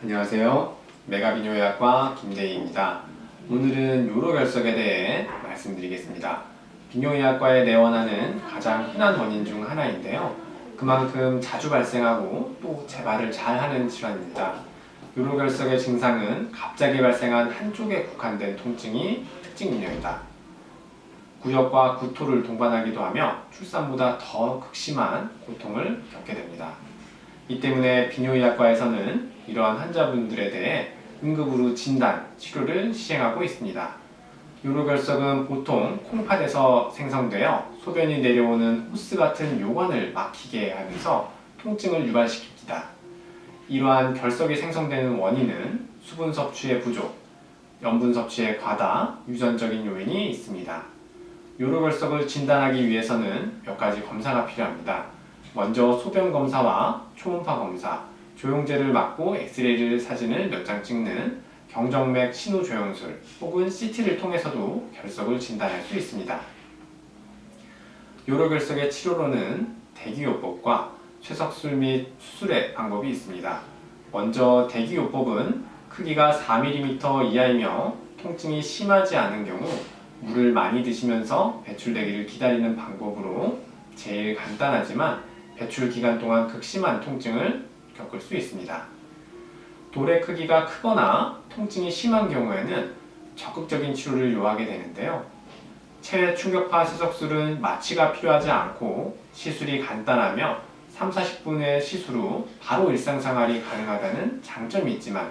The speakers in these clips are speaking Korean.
안녕하세요. 메가비뇨의학과 김대희입니다. 오늘은 요로결석에 대해 말씀드리겠습니다. 비뇨의학과에 내원하는 가장 흔한 원인 중 하나인데요. 그만큼 자주 발생하고 또 재발을 잘 하는 질환입니다. 요로결석의 증상은 갑자기 발생한 한쪽에 국한된 통증이 특징 유형이다. 구역과 구토를 동반하기도 하며 출산보다 더 극심한 고통을 겪게 됩니다. 이 때문에 비뇨의학과에서는 이러한 환자분들에 대해 응급으로 진단, 치료를 시행하고 있습니다. 요로결석은 보통 콩팥에서 생성되어 소변이 내려오는 호스 같은 요관을 막히게 하면서 통증을 유발시킵니다. 이러한 결석이 생성되는 원인은 수분 섭취의 부족, 염분 섭취의 과다, 유전적인 요인이 있습니다. 요로결석을 진단하기 위해서는 몇 가지 검사가 필요합니다. 먼저 소변 검사와 초음파 검사, 조영제를 맞고 엑스레이를 사진을 몇 장 찍는 경정맥 신호 조영술 혹은 CT를 통해서도 결석을 진단할 수 있습니다. 요로결석의 치료로는 대기요법과 쇠석술 및 수술의 방법이 있습니다. 먼저 대기요법은 크기가 4mm 이하이며 통증이 심하지 않은 경우 물을 많이 드시면서 배출되기를 기다리는 방법으로 제일 간단하지만 배출 기간 동안 극심한 통증을 겪을 수 있습니다. 돌의 크기가 크거나 통증이 심한 경우에는 적극적인 치료를 요하게 되는데요. 체외 충격파 세석술은 마취가 필요하지 않고 시술이 간단하며 3, 40분의 시술 후 바로 일상생활이 가능하다는 장점이 있지만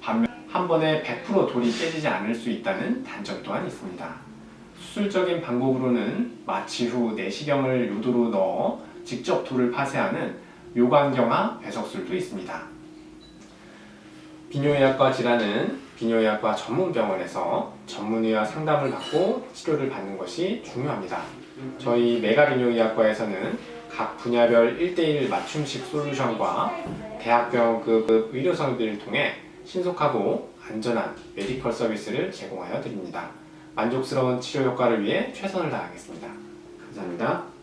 반면 한 번에 100% 돌이 깨지지 않을 수 있다는 단점 또한 있습니다. 수술적인 방법으로는 마취 후 내시경을 요도로 넣어 직접 돌을 파쇄하는 요관경화 배석술도 있습니다. 비뇨의학과 질환은 비뇨의학과 전문병원에서 전문의와 상담을 받고 치료를 받는 것이 중요합니다. 저희 메가비뇨의학과에서는 각 분야별 1대1 맞춤식 솔루션과 대학병원급 의료선들을 통해 신속하고 안전한 메디컬 서비스를 제공하여 드립니다. 만족스러운 치료 효과를 위해 최선을 다하겠습니다. 감사합니다.